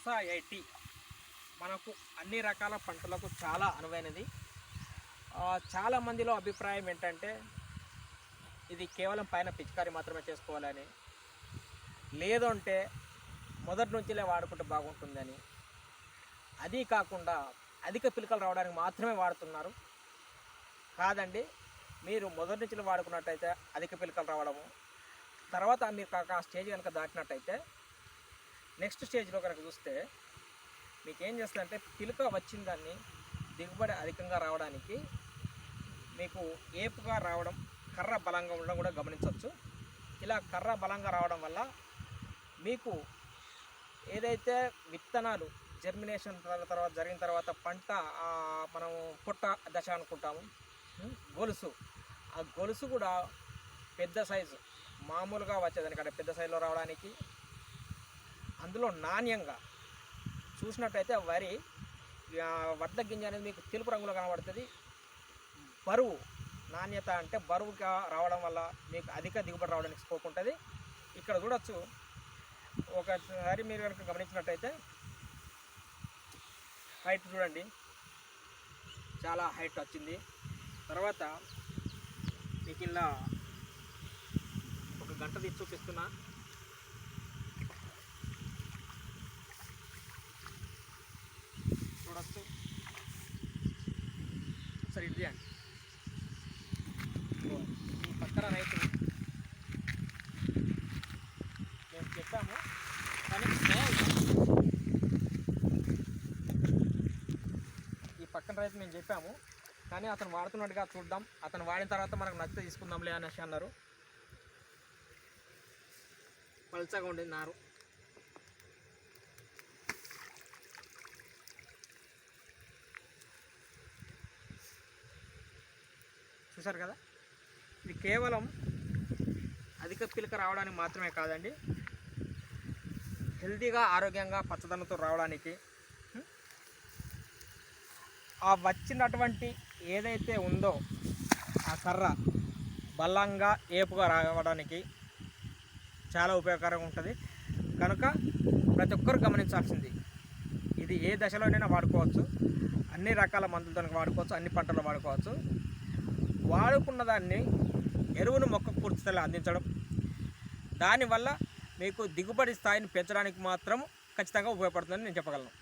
ఎస్ఐఐటి మనకు అన్ని రకాల పంటలకు చాలా అనువైనది. చాలా మందిలో అభిప్రాయం ఏంటంటే ఇది కేవలం పైన పిచికారి మాత్రమే చేసుకోవాలని. లేదంటే మొదటి నుంచిలే వాడుకుంటే బాగుంటుందని. అది కాకుండా అధిక పిలకలు రావడానికి మాత్రమే వాడుతున్నారు. కాదండి మీరు మొదటి నుంచి వాడుకున్నట్టయితే అధిక పిలకలు రావడము. తర్వాత మీరు కాక ఆ స్టేజ్ కనుక దాటినట్టయితే నెక్స్ట్ స్టేజ్లో కనుక చూస్తే మీకు ఏం చేస్తుందంటే పిలుక వచ్చిన దాన్ని దిగుబడి అధికంగా రావడానికి మీకు ఏపుగా రావడం కర్ర బలంగా ఉండడం కూడా గమనించవచ్చు. ఇలా కర్ర బలంగా రావడం వల్ల మీకు ఏదైతే విత్తనాలు జర్మినేషన్ తర్వాత జరిగిన తర్వాత పంట మనం పుట్ట దశ అనుకుంటాము గొలుసు. ఆ గొలుసు కూడా పెద్ద సైజు మామూలుగా వచ్చేదానికంటే పెద్ద సైజులో రావడానికి అందులో నాణ్యంగా చూసినట్టయితే వరి ఆ, వడ్ల గింజ అనేది మీకు తెలుపు రంగులో కనబడుతుంది. బరువు నాణ్యత అంటే బరువుగా రావడం వల్ల మీకు అధిక దిగుబడి రావడానికి స్కోప్ ఉంటుంది. ఇక్కడ చూడొచ్చు. ఒకసారి మీరు కనుక గమనించినట్టయితే హైట్ చూడండి. చాలా హైట్ వచ్చింది. తర్వాత మీకు ఇలా ఒక గంట తీసి చూపిస్తున్నా చూడొచ్చు ఒకసారి ఇది అండి. ఈ పక్కన రైతు మేము చెప్పాము కానీ ఈ పక్కన రైతు మేము చెప్పాము కానీ అతను వాడుతున్నట్టుగా చూద్దాం. అతను వాడిన తర్వాత మనకు నచ్చితే తీసుకుందాంలే అనేసి అన్నారు. పల్చగా ఉండేది నారు. చూసారు కదా? ఇది కేవలం అధిక పిలక రావడానికి మాత్రమే కాదండి. హెల్తీగా ఆరోగ్యంగా పచ్చదనంతో రావడానికి ఆ వచ్చినటువంటి ఏదైతే ఉందో ఆ కర్ర బలంగా ఏపుగా రావడానికి చాలా ఉపయోగకరంగా ఉంటుంది. కనుక ప్రతి ఒక్కరు గమనించాల్సింది ఇది ఏ దశలోనైనా వాడుకోవచ్చు. అన్ని రకాల మందులతో వాడుకోవచ్చు అన్ని పంటలు వాడుకోవచ్చు. వాడుకున్న దాన్ని ఎరువును మొక్కకు పూర్తిస్థాయిలో అందించడం. దానివల్ల మీకు దిగుబడి స్థాయిని పెంచడానికి మాత్రం ఖచ్చితంగా ఉపయోగపడుతుందని నేను చెప్పగలను.